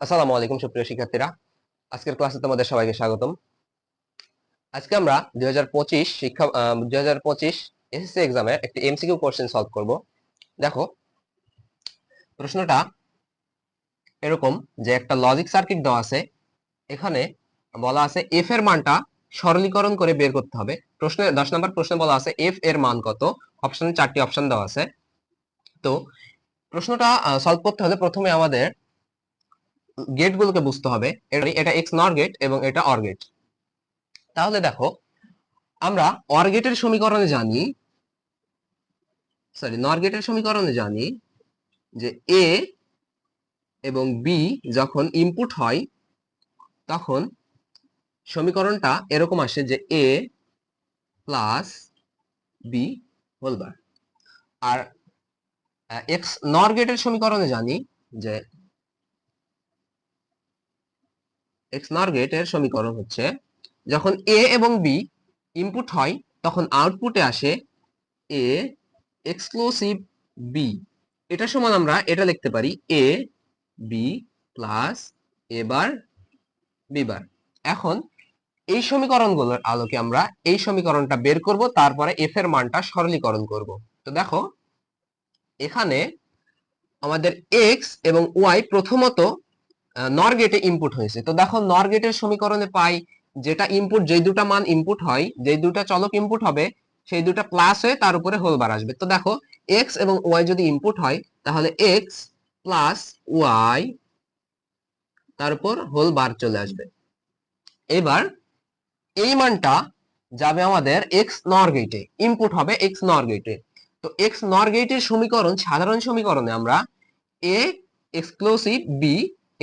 আসসালামু আলাইকুম, সুপ্রিয় শিক্ষার্থীরা। আজকের ক্লাসে তোমাদের সবাইকে স্বাগতম। আজকে আমরা দুই হাজার পঁচিশ শিক্ষা দুই হাজার পঁচিশ এসএসসি এক্সামের একটি এমসিকিউ কোশ্চেন সলভ করব। দেখো, প্রশ্নটা এরকম যে একটা লজিক সার্কিট দেওয়া আছে, এখানে বলা আছে এফ এর মানটা সরলীকরণ করে বের করতে হবে। প্রশ্নে, দশ নম্বর প্রশ্নে বলা আছে এফ এর মান কত? অপশনে চারটি অপশন দেওয়া আছে। তো প্রশ্নটা সলভ করতে হলে প্রথমে আমাদের গেট গুলোকে বুঝতে হবে। এটা এক্স নর গেট এবং এটা অর গেট তাহলে দেখো, আমরা অর গেটের সমীকরণে জানি সরি নর গেটের সমীকরণে জানি যে এ এবং বি যখন ইনপুট হয়, তখন সমীকরণটা এরকম আসে যে A plus B whole bar R X নর গেটের সমীকরণে জানি যে এক্স নর গেটের সমীকরণ হচ্ছে, যখন এ এবং বি ইনপুট হয়, তখন আউটপুটে আসে এ এক্সক্লুসিভ বি এটা সমান আমরা এটা লিখতে পারি A B plus A bar B bar এখন এই সমীকরণগুলোর আলোকে আমরা এই সমীকরণটা বের করব, তারপরে এফ এর মানটা সরলীকরণ করব। তো দেখো, এখানে আমাদের এক্স এবং ওয়াই প্রথমত নর গেটে ইনপুট হয়েছে। তো দেখো নর গেটের সমীকরণে পাই যেটা ইনপুট যেই দুটা মান ইনপুট হয়, যেই দুটা চলক ইনপুট হবে, সেই দুটা প্লাস হয়ে তার উপরে হোল বার আসবে। তো দেখো এক্স এবং ওয়াই যদি ইনপুট হয়, তাহলে এক্স প্লাস ওয়াই তার উপর হোল বার চলে আসবে। এবার এই মানটা যাবে আমাদের এক্স নর গেটে ইনপুট হবে এক্স নর গেটে তো এক্স নর গেটের সমীকরণ, সাধারণ সমীকরণে আমরা এ এক্সক্লুসিভ বি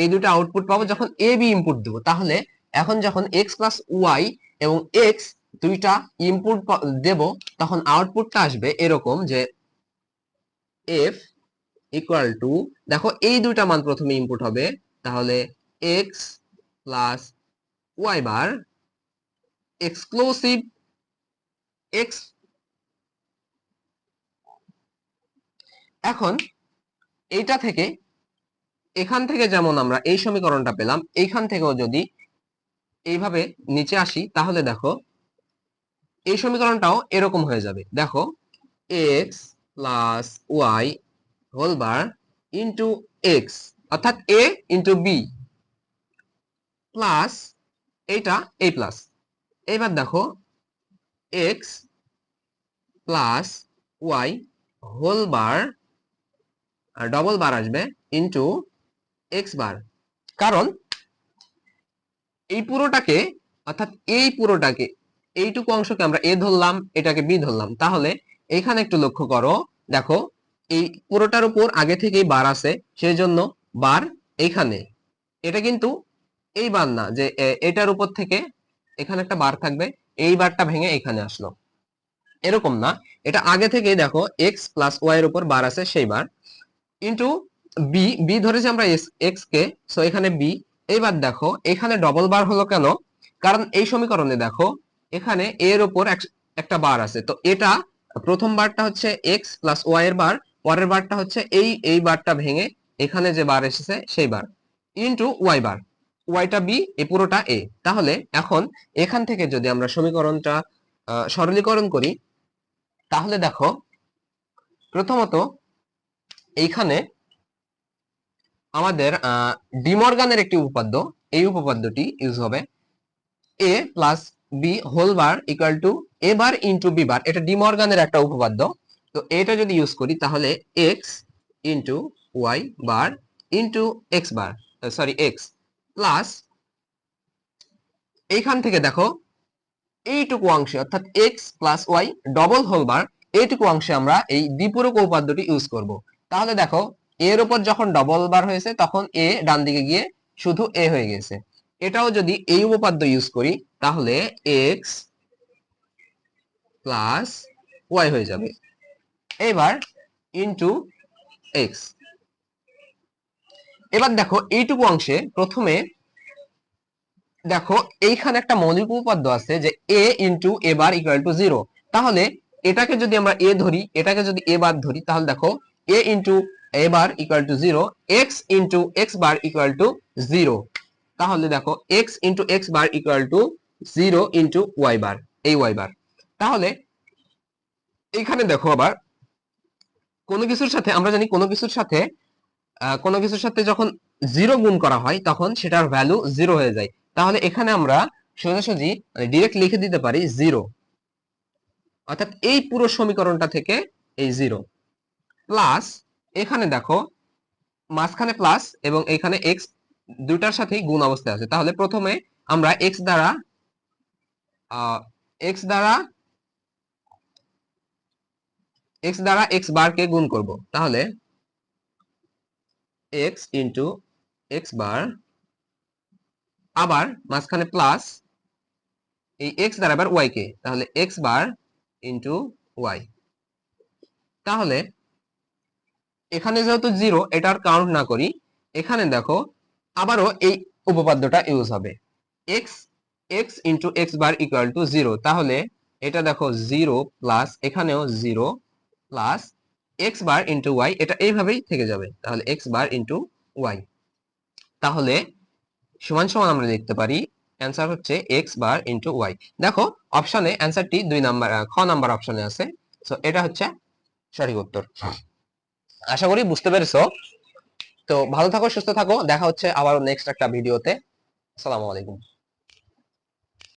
এই দুটো আউটপুট পাবো যখন এ বি ইনপুট দেবো। তাহলে এখন যখন এক্স প্লাস ওয়াই এবং এক্স দুইটা ইনপুট দেব, তখন আউটপুটটা আসবে এরকম যে এফ ইকুয়াল টু দেখো এই দুইটা মান প্রথমে ইনপুট হবে। তাহলে X plus Y bar exclusive X এখন এইটা থেকে এখান থেকে যেমন আমরা এই সমীকরণটা পেলাম, এইখান থেকেও যদি এইভাবে নিচে আসি, তাহলে দেখো এই সমীকরণটাও এরকম হয়ে যাবে। দেখো X plus Y whole bar into X অর্থাৎ এ ইন্টু বি প্লাস এইটা এই প্লাস এইবার দেখো X plus Y whole bar double bar আসবে ইন্টু এক্স বার কারণ এই পুরোটাকে, অর্থাৎ এই পুরোটাকে, এইটুকু অংশকে আমরা এ ধরলাম, এটাকে বি ধরলাম। তাহলে এখানে একটু লক্ষ্য করো, দেখো, এই পুরোটার উপর আগে থেকেই বার আছে সেই জন্য বার এইখানে এটা কিন্তু এই বার না, যে এটার উপর থেকে এখানে একটা বার থাকবে, এই বারটা ভেঙে এখানে আসলো। এরকম না। এটা আগে থেকে দেখো এক্স প্লাস ওয়াই এর উপর বার আছে, সেই বার ইন্টু বি বি ধরেছি আমরা এক্স কে সো এখানে বি এইবার দেখো, এখানে ডবল বার হলো কেন? কারণ এই সমীকরণে দেখো, এখানে এর উপর একটা বার আছে, তো এটা প্রথম বারটা হচ্ছে এক্স প্লাস ওয়াই এর বার পরের বারটা হচ্ছে এই এই বারটা ভেঙে এখানে যে বার এসেছে, সেই বার ইন্টু ওয়াই বার ওয়াইটা বি এ পুরোটা এ তাহলে এখন এখান থেকে যদি আমরা সমীকরণটা সরলীকরণ করি, তাহলে দেখো, প্রথমত এইখানে আমাদের ডিমর্গানের একটি উপপাদ্য, এই উপপাদ্যটি ইউজ হবে A plus B whole bar equal to A bar into B bar এটা ডিমর্গানের একটা উপপাদ্য। তো এটা যদি ইউজ করি, তাহলে X into Y bar into X bar sorry X plus এইখান থেকে দেখো, এইটুকু অংশে, অর্থাৎ X plus Y double whole bar এইটুকু অংশে আমরা এই দ্বিপূরক উপপাদ্যটি ইউজ করব। তাহলে দেখো এর উপর যখন ডবল বার হয়েছে, তখন এ ডান দিকে গিয়ে শুধু এ হয়ে গেছে। এটাও যদি এই উপপাদ্য ইউজ করি, তাহলে এক্স প্লাস ওয়াই হয়ে যাবে। এবার ইন্টু এক্স এবার দেখো, এইটুকু অংশে প্রথমে দেখো, এইখানে একটা মৌলিক উপপাদ্য আছে যে A into A bar equal to zero তাহলে এটাকে যদি আমরা এ ধরি, এটাকে যদি এ বার ধরি, তাহলে দেখো A into A bar equal to zero X into X bar equal to zero তাহলে দেখো X into X bar equal to zero into Y bar এই ওয়াই বার তাহলে এখানে দেখো আবার, কোনো কিছুর সাথে, আমরা জানি কোনো কিছুর সাথে কোনো কিছুর সাথে যখন জিরো গুণ করা হয়, তখন সেটার ভ্যালু জিরো হয়ে যায়। তাহলে এখানে আমরা সোজাসুজি মানে ডিরেক্ট লিখে দিতে পারি জিরো অর্থাৎ এই পুরো সমীকরণটা থেকে এই জিরো প্লাস এখানে দেখো, মাঝখানে প্লাস এবং এখানে এক্স দুটার সাথেই গুণ অবস্থায় আছে। তাহলে প্রথমে আমরা এক্স দ্বারা এক্স দ্বারা এক্স দ্বারা এক্স বারকে গুণ করব। তাহলে এক্স ইন্টু এক্স বার আবার মাঝখানে প্লাস এই এক্স দ্বারা আবার ওয়াই কে। তাহলে এক্স বার ইন্টু ওয়াই তাহলে এখানে যেহেতু জিরো এটার কাউন্ট না করি, এখানে দেখো, আবারও এই উপপাদ্যটা ইউজ হবে। X X into X bar equal to zero তাহলে এটা দেখো জিরো প্লাস এখানেও zero plus X bar into Y এটা এইভাবেই থেকে যাবে। তাহলে এক্স বার ইন্টু ওয়াই তাহলে সমান সমান আমরা লিখতে পারি অ্যান্সার হচ্ছে এক্স বার ইন্টু ওয়াই দেখো অপশনে অ্যান্সারটি দুই নাম্বার খ নাম্বার অপশনে আছে। সো এটা হচ্ছে সঠিক উত্তর। আশা করি বুঝতে পেরেছ। তো ভালো থাকো, সুস্থ থাকো। দেখা হচ্ছে আবার নেক্সট একটা ভিডিওতে আসসালামু আলাইকুম।